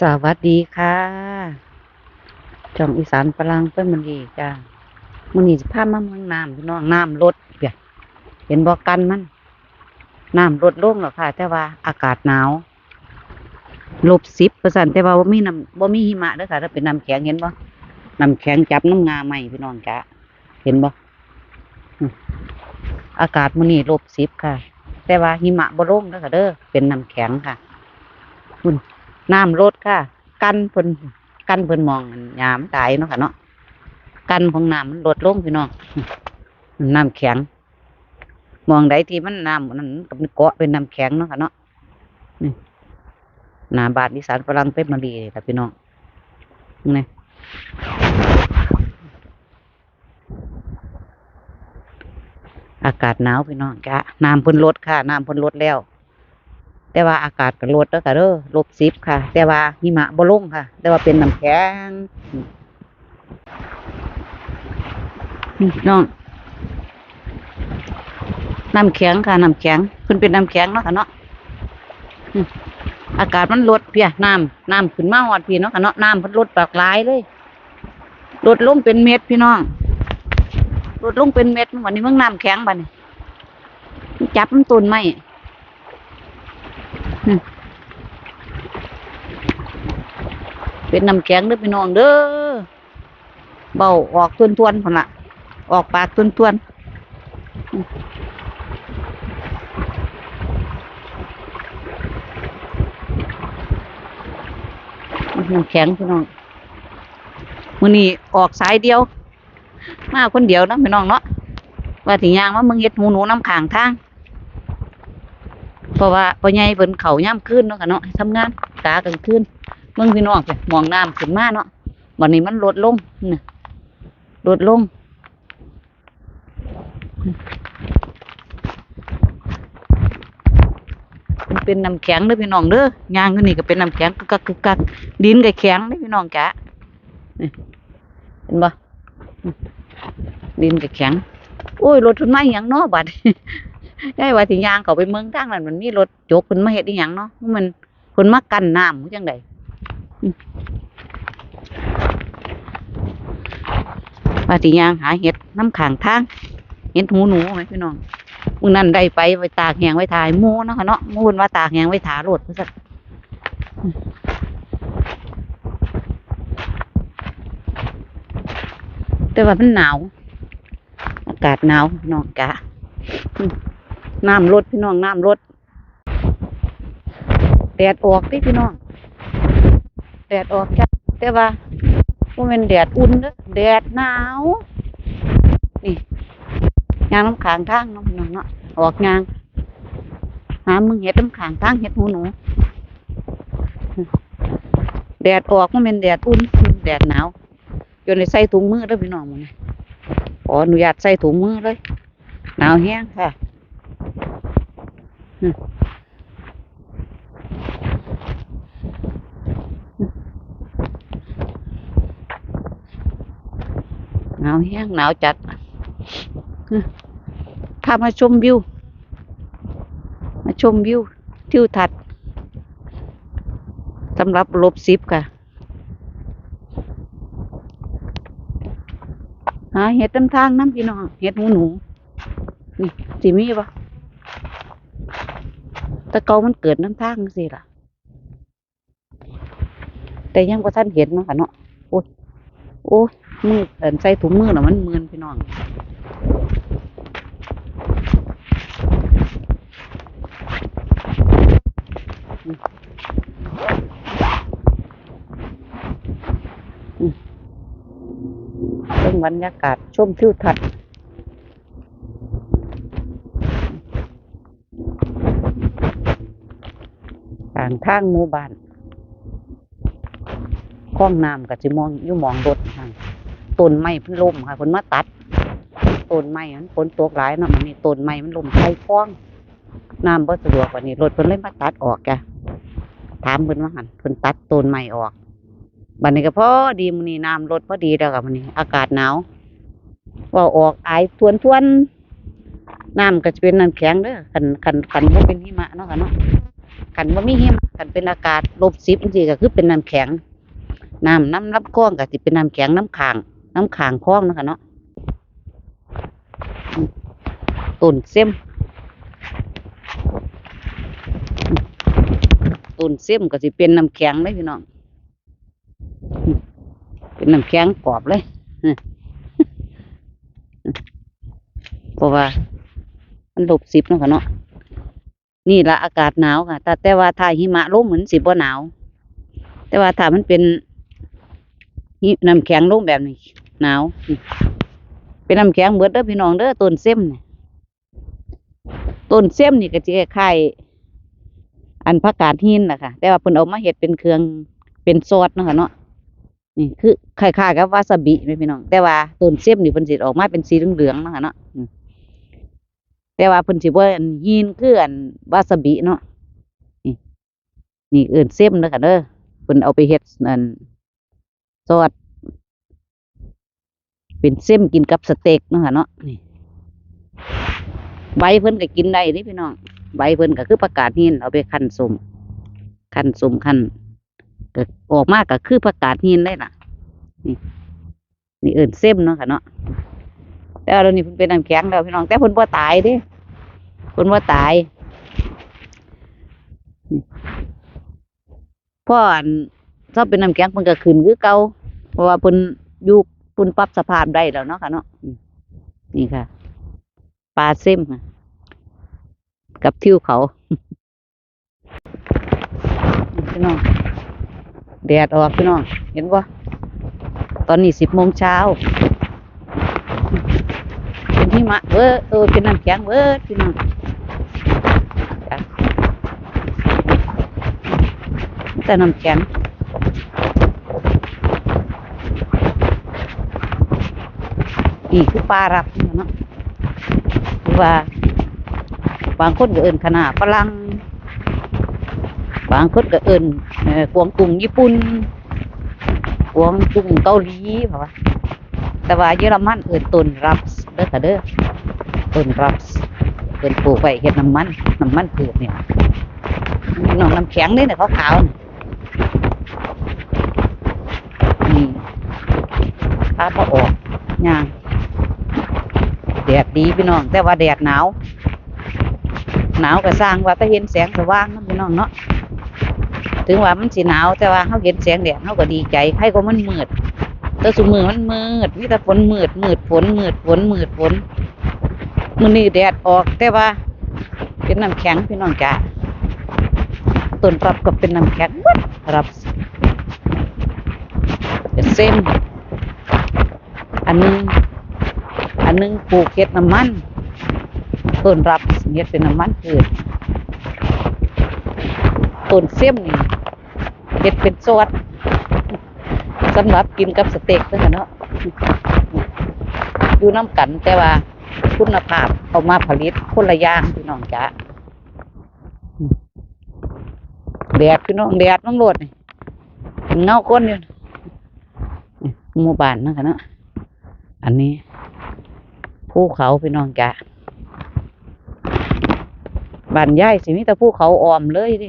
สวัสดีค่ะจองอีสานฝรั่งเพิ่อนมันดีจ้ามื้อนี้สิพมาเมืองน้ำพี่น้องน้ำลดเปียเห็นบ่กันมันน้ำลดลงแล้วค่ะ แต่ว่าอากาศหนาวลบสิบปร์เซ็นแต่ว่าบ่มีน้ำบ่มีหิมะเด้อค่ะถ้าเป็นน้ำแข็งเห็นบ่น้ำแข็งจับน้ำงาใหม่พี่น้องจ้าเห็นบ่อืมอากาศมื้อนี้ลบสิบค่ะ แต่ว่าหิมะบ่ลงเด้อค่ะเด้อเป็นน้ำแข็งค่ะ น้ำลดค่ะ กันเพิ่นกันเพิ่นมองยามตายเนาะค่ะเนาะกันของน้ำมันลดลงพี่น้องน้ำแข็ง มองใดที่มันน้ำนั้นกับเกาะเป็นน้ำแข็งเนาะค่ะเนาะนี่นาบาทดิสานฝรั่งเป็นมาดีค่ะพี่น้องนี่อากาศหนาวพี่น้องจ้ะน้ำพิ่นลดค่ะ น้ำพิ่นลดแล้ว แต่ว่าอากาศก็ลดแล้วค่ะเด้อลบสิบค่ะ แต่ว่าหิมะบ่ลงค่ะ แต่ว่าเป็นน้ำแข็งนี่น้องน้ำแข็งค่ะน้ำแข็งเพิ่นเป็นน้ำแข็งเนาะค่ะเนาะอากาศมันลดเพียน้ำน้ำขึ้นมาหอดพี่เนาะค่ะเนาะน้ำเพิ่นลดปากลายเลยลดลงเป็นเม็ดพี่น้องลดลงเป็นเม็ดวันนี้เมื่อน้ำแข็งบัดนี้จับมันต้นไม้ เป็นน้ำแข็งเด้อพี่น้องเด้อเบาออกทวนทวนๆพุ่นละออกปากทวนทวนๆน้ำแข็งพี่น้องมื้อนี้ออกสายเดียว มาคนเดียวนะพี่น้องเนาะว่าถึงยางว่ามึงเฮ็ดหูหนูน้ำขางทาง เพราะว่าพ่อใหญ่เพิ่นเขาย่ำคืนเนาะค่ะเนาะทำงานกากลางคืนเมืองพี่น้องไปมองน้ำขึ้นมาเนาะวันนี้มันลดลงน่ะลดลงมันเป็นน้ำแข็งเด้อพี่น้องเด้อย่างขึ้นนี่ก็เป็นน้ำแข็งกึกกักกึกกักดินก็แข็งเด้อพี่น้องจ๋านี่เห็นบ่ดินก็แข็ง โอ้ยรถทุนไม้ยังเนาะบัด ได้ว่าสิยางเขาไปเมืองทางนั้นมันมีรถจกเพิ่นมาเฮ็ดอีหยังเนาะมันเพิ่นมากั้นน้ำจังไดว่าสิยางหาเห็ดน้ำข้างทางเห็ดหูหนูไหมพี่น้องมื้อนั้นได้ไปไว้ตากแหงไว้ถ่ายมูเนาะค่ะเนาะมูนว่าตากแหงไว้ถ่ารถว่าซั่นอืมแต่ว่ามันหนาว อากาศหนาวน้องกะ น้ำลดพี่น้องน้ำลดแดดออกพี่พี่น้องแดดออกจ้ะแต่ว่าบ่แมันเป็นแดดอุ่นเด้อแดดหนาวนี่ยางน้ำขางทางน้องพี่น้องเนาะออกยางหามึงเห็ดน้ำขางทางเห็ดหูหนูแดดออกมันเป็นแดดอุ่นแดดหนาวจนได้ใส่ถุงมือเด้อพี่น้องมึงขออนุญาตใส่ถุงมือเลยหนาวแห้งค่ะ หนาวแห้งหนาวจัดพามาชมวิว มาชมวิวทิวทัศน์สำหรับลบสิบค่ะ หาเห็ดน้ำทางน้ำพี่น้องเห็ดหูหนู นี่สิมีปะ แต่เกามันเกิดน้ำทางสิล่ะ แต่ยังว่าท่านเห็นเนาะค่ะเนาะโอ้ยโอ้ยมือเอินใส่ถุงมือน่ะมันมือนพี่น้องเป็นบรรยากาศชมทิวทัศน์ ทางทางหมู่บ้านคลองน้ำกับจิมองอยู่มองรถค่ะต้นไม้พิ่นล่มค่ะเพิ่นมาตัดต้นไม้มันฝนตกหลายเนาะมันนี่ต้นไม้มันล่มใส่คลองน้ำบ่สะดวกวันนี้รถเพิ่นเลยมาตัดออกจ้ะถามเพิ่นว่าหั่นเพิ่นตัดต้นไม้ออกบัดนี้ก็พอดีมื้อนี้น้ำลดพอดีแล้วกับมื้อนี้ อากาศหนาวว่าออกอายทวนทวนน้ำก็จะเป็นน้ำแข็งเด้อคันคันคันบ่เป็นหิมะเนาะค่ะเนาะ ขันว่ามีหิมะขันเป็นอากาศลบสิบจริงก็คือเป็นน้ำแข็งน้ำน้ำรับคลองก็สิเป็นน้ำแข็งน้ำขาง น้ำขางคลองนะคะเนาะอืมต้นเส้มอืมต้นเส้มก็สิเป็นน้ำแข็งเลยพี่น้องเป็นน้ำแข็งกรอบเลยเพราะว่ามันลบสิบนะค่ะเนาะ นี่ละอากาศหนาวค่ะ แต่แต่ว่าถ้าหิมะลงเหมือนสิบ่หนาว แต่ว่าถ้ามันเป็นน้ำแข็งลงแบบนี้หนาวเป็นน้ำแข็งเบิดเด้อพี่น้องเด้อต้นเส้มเนี่ยต้นเส้มนี่ก็จะคล้ายอันผักกาดหินล่ะค่ะแต่ว่าเพิ่นเอามาเฮ็ดเป็นเครื่องเป็นซอสเนาะค่ะเนาะนี่คือคล้ายๆกับวาซาบิแม่พี่น้อง แต่ว่าต้นเส้มนี่เพิ่นสิออกมาเป็นสีเหลืองๆเนาะค่ะเนาะอืม แต่ว่าเพิ่นสิบ่อันยีนคืออันวาซาบิเนาะนี่นี่เอิ้นเส้มเด้อค่ะเด้อเพิ่นเอาไปเฮ็ดอันซอสเป็นเส้มกินกับสเต็กเนาะค่ะเนาะนี่ใบเพิ่นก็กินได้นี่พี่น้องใบเพิ่นก็คือผักกาดหินเอาไปคั่นสมคั่นสมคั่นก็ออกมากก็คือผักกาดหินได้ล่ะ นี่นี่เอิ้นเส้มเนาะค่ะเนาะแต่ว่าเนี้เพิ่นเป็นน้ำแข็งแล้วพี่น้องแต่เพิ่นบ่ตายเด้ คนว่าตายนี่พ่ออันชอบเป็นน้ำแข็งเพิ่นก็ขึ้นคือเก่าเพราะว่าเพิ่นอยู่เพิ่นปรับสภาพได้แล้วเนาะค่ะเนาะอืมนี่ค่ะปลาเส้มค่ะกับทิวเขาพี่น้องแดดออกพี่น้องเห็นบ่ตอนนี้สิบโมงเช้าเป็นหิมะเว้อเออเป็นน้ำแข็งเว้อพี่น้องจ้ะ แต่น้ำแข็งนี่คือปลารับเนาะหรือว่า บางคนก็เอินขนาฝรั่งบางคนก็เอินกวางตุ้งญี่ปุ่นกวางตุ้งเกาหลีเพราะว่าแต่ว่าเยอรมันเอินต้นรับเด้อค่ะเด้อต้นรับเอินปลูกไว้เฮ็ดน้ำมันน้ำมันพืชเนี่ยน้องน้ำแข็งนี่เนี่ยขาวๆนี่นี่ ข้าพอออกย่างแดดดีพี่น้อง แต่ว่าแดดหนาว หนาวก็สร้างว่าถ้าเห็นแสงสว่างนะพี่น้องเนาะถึงว่ามันสิหนาวแต่ว่าเขาเห็นแสงแดดเขาก็ดีใจใครก็มันมืดแต่สุมือมันมืดมีแต่ฝนมืดมืดฝนมืดฝนมืดฝนมือนี้แดดออก แต่ว่า เป็นน้ำแข็งพี่น้องจ้าต้นรับก็เป็นน้ำแข็งรับเป็นเส้น อันหนึง อันหนึงปลูกเฮ็ดน้ำมันต้นรับเฮ็ดเป็นน้ำมันพืชต้นเสี้ยมนี่เฮ็ดเป็นซอสสำหรับกินกับสเต็กเด้อเนาะอยู่น้ำกันแต่ว่าคุณภาพเอามาผลิตคนละอย่างพี่น้องจ้ะแดดพี่น้องแดดน้องโลดนี่เงาก้นอยู่หมู่บ้านนะคะเนาะ อันนี้ภูเขาพี่น้องจ้ะบ้านย่ายสิมีแต่ภูเขาออมเลยดิ